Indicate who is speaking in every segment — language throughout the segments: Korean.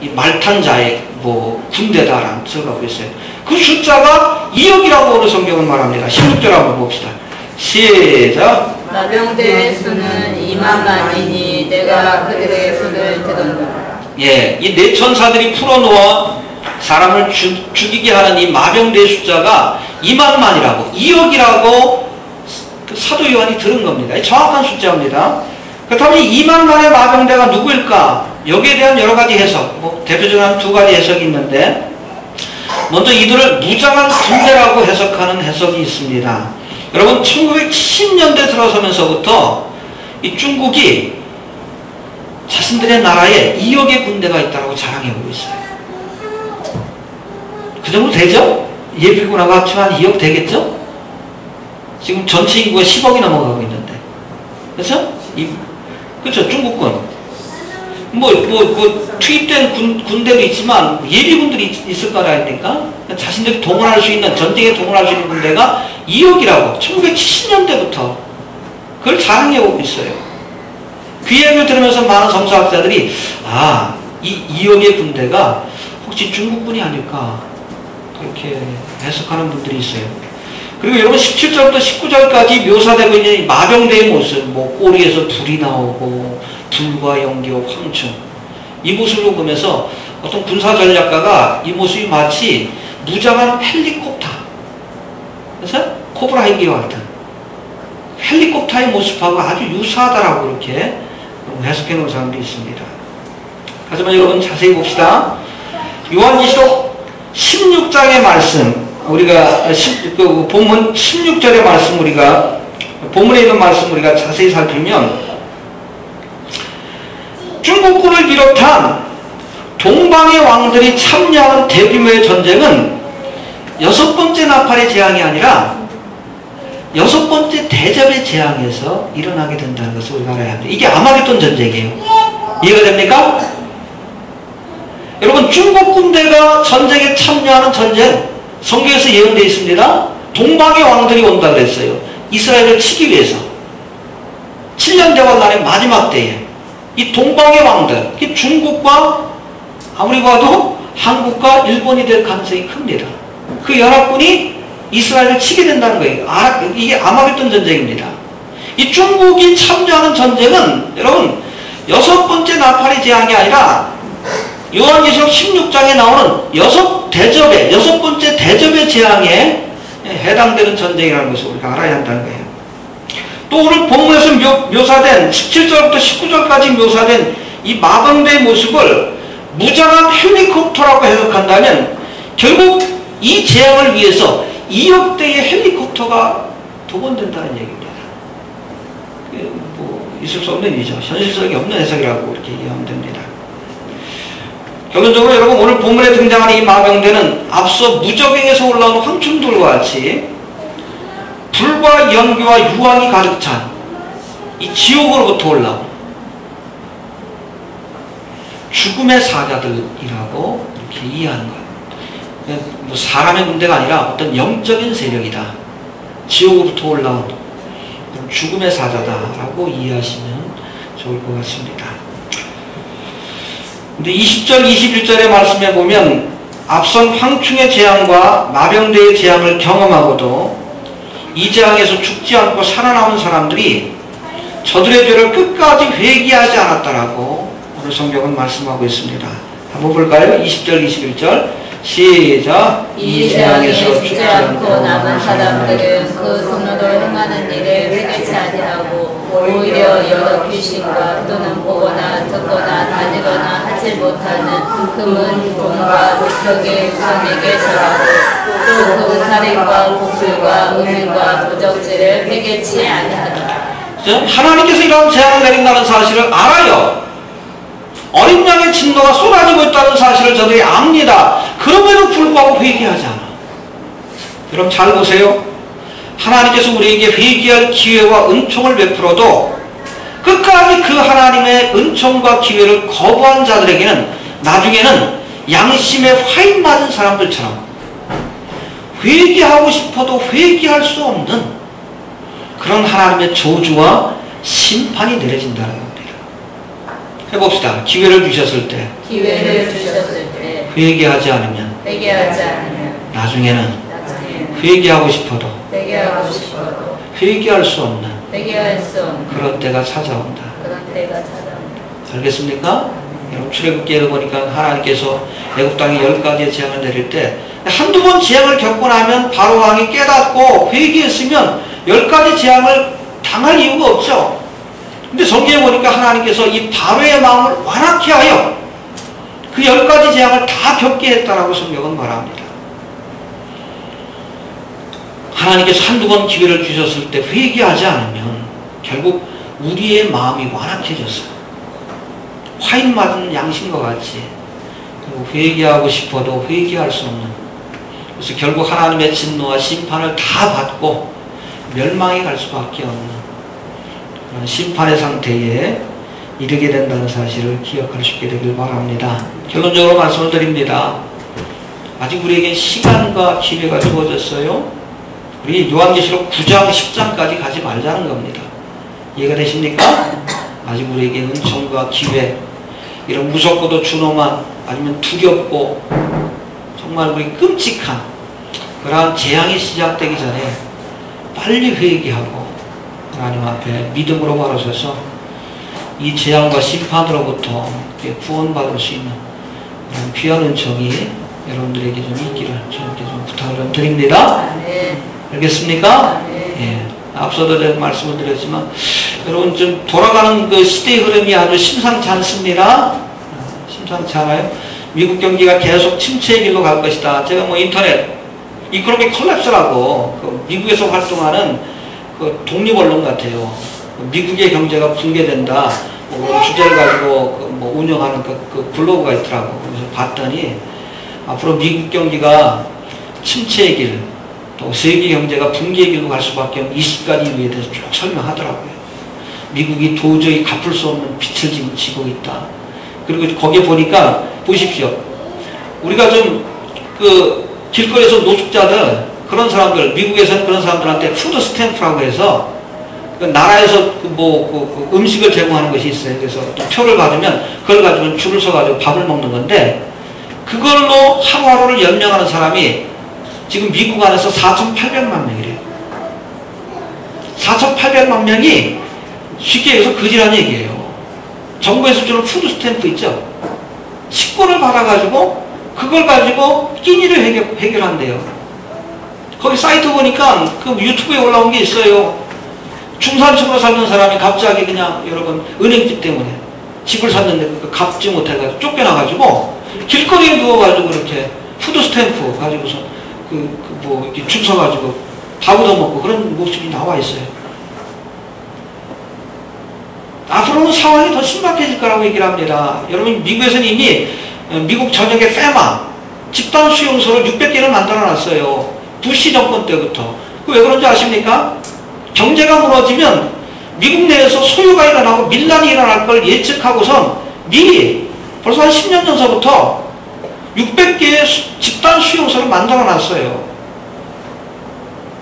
Speaker 1: 이 말탄 자의 뭐 군대다라는 갖고 있어요. 그 숫자가 2억이라고 어느 성경은 말합니다. 16절 한번 봅시다. 시작.
Speaker 2: 마병대의 수는 2만 만이니 내가 그들의 수를 듣는다.
Speaker 1: 예, 이 네 천사들이 풀어놓아 사람을 죽, 죽이게 하는 이 마병대의 숫자가 2만만이라고 2억이라고 그 사도 요한이 들은 겁니다. 정확한 숫자입니다. 그렇다면 이 2만만의 마병대가 누구일까? 여기에 대한 여러 가지 해석, 뭐 대표적으로 한 두 가지 해석이 있는데 먼저 이들을 무장한 군대라고 해석하는 해석이 있습니다. 여러분 1970년대 들어서면서부터 이 중국이 자신들의 나라에 2억의 군대가 있다고 자랑해오고 있어요. 그 정도 되죠? 예비군하고 합치면 한 2억 되겠죠? 지금 전체 인구가 10억이 넘어가고 있는데. 그렇죠? 이, 그렇죠. 중국군. 뭐, 뭐, 뭐, 투입된 군, 군대도 있지만 예비군들이 있, 있을 거라 하니까 자신들이 동원할 수 있는, 전쟁에 동원할 수 있는 군대가 2억이라고 1970년대부터 그걸 자랑해오고 있어요. 그 얘기를 들으면서 많은 성서학자들이 아, 이 2억의 군대가 혹시 중국군이 아닐까 그렇게 해석하는 분들이 있어요. 그리고 여러분 17절부터 19절까지 묘사되고 있는 마병대의 모습, 뭐 꼬리에서 불이 나오고 불과 연기와 황충 이 모습을 보면서 어떤 군사 전략가가 이 모습이 마치 무장한 헬리콥터 그래서 코브라 헬기와 같은 헬리콥터의 모습하고 아주 유사하다라고 이렇게 해석해 놓은 사람도 있습니다. 하지만 여러분 자세히 봅시다. 요한계시록 16장의 말씀 우리가 그 본문 16절의 말씀 우리가 본문에 있는 말씀 우리가 자세히 살피면 중국군을 비롯한 동방의 왕들이 참여하는 대규모의 전쟁은 여섯 번째 나팔의 재앙이 아니라 여섯 번째 대접의 재앙에서 일어나게 된다는 것을 우리가 알아야 합니다. 이게 아마겟돈 전쟁이에요. 이해가 됩니까? 여러분 중국 군대가 전쟁에 참여하는 전쟁 성경에서 예언되어 있습니다. 동방의 왕들이 온다 그랬어요. 이스라엘을 치기 위해서 7년 대환란의 마지막 때에 이 동방의 왕들 이 중국과 아무리 봐도 한국과 일본이 될 가능성이 큽니다. 그 연합군이 이스라엘을 치게 된다는 거예요. 아, 이게 아마겟돈 전쟁입니다. 이 중국이 참여하는 전쟁은 여러분 여섯 번째 나팔의 재앙이 아니라 요한계시록 16장에 나오는 여섯 대접의 여섯 번째 대접의 재앙에 해당되는 전쟁이라는 것을 우리가 알아야 한다는 거예요. 또 오늘 본문에서 묘, 사된 17절부터 19절까지 묘사된 이 마병대의 모습을 무장한 헬리콥터라고 해석한다면 결국 이 재앙을 위해서 2억 대의 헬리콥터가 동원된다는 얘기입니다. 뭐 있을 수 없는 일이죠. 현실성이 없는 해석이라고 이렇게 이해하면 됩니다. 결론적으로 여러분 오늘 본문에 등장하는 이 마병대는 앞서 무적행에서 올라온 황충돌과 같이 불과 연기와 유황이 가득 찬 이 지옥으로부터 올라온 죽음의 사자들이라고 이렇게 이해하는 거예요. 뭐 사람의 문제가 아니라 어떤 영적인 세력이다. 지옥으로부터 올라온 죽음의 사자다라고 이해하시면 좋을 것 같습니다. 근데 20절, 21절의 말씀에 보면 앞선 황충의 재앙과 마병대의 재앙을 경험하고도 이 재앙에서 죽지 않고 살아남은 사람들이 저들의 죄를 끝까지 회개하지 않았다라고 오늘 성경은 말씀하고 있습니다. 한번 볼까요? 20절, 21절. 시작.
Speaker 2: 이 재앙에서 죽지 않고 남은 사람들은 그 손으로 행하는 일에 회개치 아니하고 오히려 여러 귀신과 또는 보거나 듣거나 다니거나 하지 못하는 금은 돈과 목적의 우상에게 절하고 또 금살인과 복술과 음행과 도적질을 회개치 아니하더라.
Speaker 1: 하나님께서 이런 재앙을 내린다는 사실을 알아요. 어린 양의 진노가 쏟아지고 있다는 사실을 저들이 압니다. 그럼에도 불구하고 회개하지 않아. 여러분 잘 보세요. 하나님께서 우리에게 회개할 기회와 은총을 베풀어도 끝까지 그 하나님의 은총과 기회를 거부한 자들에게는 나중에는 양심에 화인 맞은 사람들처럼 회개하고 싶어도 회개할 수 없는 그런 하나님의 저주와 심판이 내려진다는 겁니다. 해봅시다. 기회를 주셨을 때
Speaker 2: 기회를 주셨을 때
Speaker 1: 회개하지 않으면
Speaker 2: 회개하지 않으면
Speaker 1: 나중에는
Speaker 2: 나중에
Speaker 1: 회개하고 싶어도
Speaker 2: 회개하고 싶어도 회개할 수 없는
Speaker 1: 그런 때가 찾아온다.
Speaker 2: 그런 때가 찾아온다.
Speaker 1: 알겠습니까? 여러분 출애굽기에 보니까 하나님께서 애굽 땅에 열 가지의 재앙을 내릴 때 한두 번 재앙을 겪고 나면 바로 왕이 깨닫고 회개했으면 열 가지 재앙을 당할 이유가 없죠. 근데 성경에 보니까 하나님께서 이 바로의 마음을 완악케 하여 그 열 가지 재앙을 다 겪게 했다라고 성경은 말합니다. 하나님께서 한두 번 기회를 주셨을 때 회개하지 않으면 결국 우리의 마음이 완악해졌어요. 화인 맞은 양심과 같이 회개하고 싶어도 회개할 수 없는 그래서 결국 하나님의 진노와 심판을 다 받고 멸망에 갈 수밖에 없는 그런 심판의 상태에 이르게 된다는 사실을 기억할 수 있게 되길 바랍니다. 결론적으로 말씀을 드립니다. 아직 우리에게 시간과 기회가 주어졌어요. 우리 요한계시록 9장, 10장까지 가지 말자는 겁니다. 이해가 되십니까? 아직 우리에게 은총과 기회, 이런 무섭고도 준엄한, 아니면 두렵고, 정말 우리 끔찍한, 그러한 재앙이 시작되기 전에 빨리 회개하고, 하나님 앞에 믿음으로 바로서서 이 재앙과 심판으로부터 구원받을 수 있는 그런 귀한 은총이 여러분들에게 좀 있기를 주님께 좀 부탁을 좀 드립니다.
Speaker 2: 아멘.
Speaker 1: 알겠습니까? 예. 앞서도 제가 말씀을 드렸지만 여러분 좀 돌아가는 그 시대의 흐름이 아주 심상치 않습니다. 어, 심상치 않아요. 미국 경기가 계속 침체의 길로 갈 것이다. 제가 뭐 인터넷 이코노미 콜랩스라고 그 미국에서 활동하는 그 독립 언론 같아요. 미국의 경제가 붕괴된다. 뭐 주제를 가지고 그 뭐 운영하는 그, 그 블로그가 있더라고. 그래서 봤더니 앞으로 미국 경기가 침체의 길, 또 세계 경제가 붕괴의 길로 갈 수밖에 없는 20가지 이유에 대해서 쭉 설명하더라고요. 미국이 도저히 갚을 수 없는 빚을 지금 지고 있다. 그리고 거기에 보니까 보십시오. 우리가 좀 그 길거리에서 노숙자들 그런 사람들 미국에서는 그런 사람들한테 푸드 스탬프라고 해서 그 나라에서 그 뭐, 그, 그 음식을 제공하는 것이 있어요. 그래서 또 표를 받으면 그걸 가지고 줄을 서가지고 밥을 먹는 건데 그걸로 하루하루를 연명하는 사람이 지금 미국 안에서 4,800만 명이래요. 4,800만 명이 쉽게 얘기해서 거지란 얘기예요. 정부에서 주는 푸드 스탬프 있죠? 식권을 받아가지고 그걸 가지고 끼니를 해결, 해결한대요. 거기 사이트 보니까 그 유튜브에 올라온 게 있어요. 중산층으로 살던 사람이 갑자기 그냥 여러분 은행집 때문에 집을 샀는데 그 갚지 못해가지고 쫓겨나가지고 길거리에 누워가지고 이렇게 푸드 스탬프 가지고서 그, 그 뭐, 이렇게 줄 서가지고 밥 얻어먹고 그런 모습이 나와 있어요. 앞으로는 상황이 더 심각해질 거라고 얘기를 합니다. 여러분, 미국에서는 이미 어, 미국 전역에 페마, 집단 수용소를 600개를 만들어 놨어요. 부시 정권 때부터. 그 왜 그런지 아십니까? 경제가 무너지면 미국 내에서 소유가 일어나고 밀란이 일어날 걸 예측하고선 미리 벌써 한 10년 전서부터 600개의 집단 수용소를 만들어 놨어요.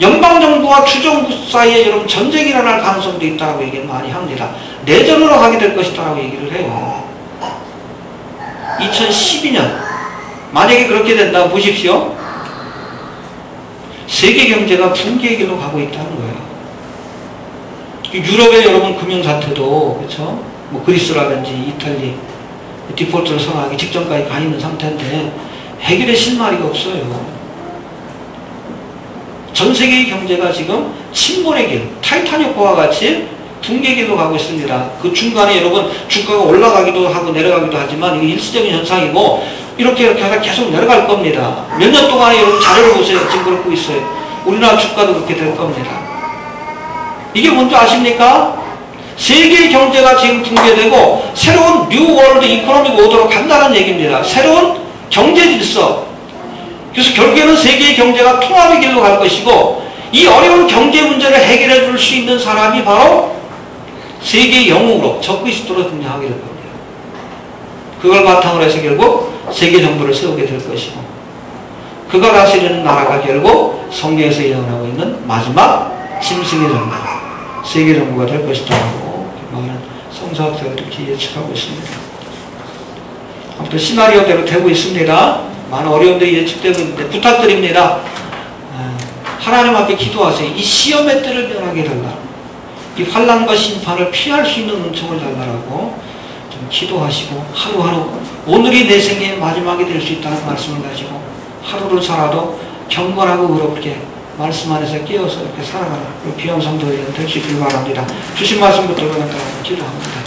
Speaker 1: 연방정부와 주정부 사이에 여러분 전쟁이 일어날 가능성도 있다고 얘기를 많이 합니다. 내전으로 가게 될 것이다라고 얘기를 해요. 2012년 만약에 그렇게 된다면 보십시오. 세계 경제가 붕괴의 길로 가고 있다는 거예요. 유럽의 여러분 금융 사태도 그렇죠? 뭐 그리스라든지 이탈리 디폴트를 선언하기 직전까지 가 있는 상태인데 해결의 실마리가 없어요. 전 세계의 경제가 지금 침몰의 길, 타이타닉호와 같이 붕괴 길로 가고 있습니다. 그 중간에 여러분 주가가 올라가기도 하고 내려가기도 하지만 이게 일시적인 현상이고 이렇게 이렇게 계속 내려갈 겁니다. 몇 년 동안에 여러분 자료를 보세요. 지금 그렇고 있어요. 우리나라 주가도 그렇게 될 겁니다. 이게 뭔지 아십니까? 세계 경제가 지금 붕괴되고 새로운 뉴 월드 이코노믹 오더로 간다는 얘기입니다. 새로운 경제 질서. 그래서 결국에는 세계의 경제가 통합의 길로 갈 것이고 이 어려운 경제 문제를 해결해 줄 수 있는 사람이 바로 세계의 영웅으로 적그리스도로 등장하게 될 겁니다. 그걸 바탕으로 해서 결국 세계 정부를 세우게 될 것이고 그가 다스리는 나라가 결국 성경에서 예언하고 있는 마지막 짐승의 정부 세계 정부가 될 것이다 많은 성서 사업자가 이렇게 예측하고 있습니다. 아무튼 시나리오대로 되고 있습니다. 많은 어려움들이 예측되고 있는데 부탁드립니다. 아, 하나님 앞에 기도하세요. 이 시험의 때를 면하게 해달라. 이 환란과 심판을 피할 수 있는 은총을 달라고 좀 기도하시고 하루하루 오늘이 내 생애의 마지막이 될 수 있다는 말씀을 가지고 하루를 살아도 경건하고 의롭게 말씀 안에서 깨어서 이렇게 살아가는 귀한 성도들이 될수 있길 바랍니다. 주신 말씀 붙들고 나가 기도합니다.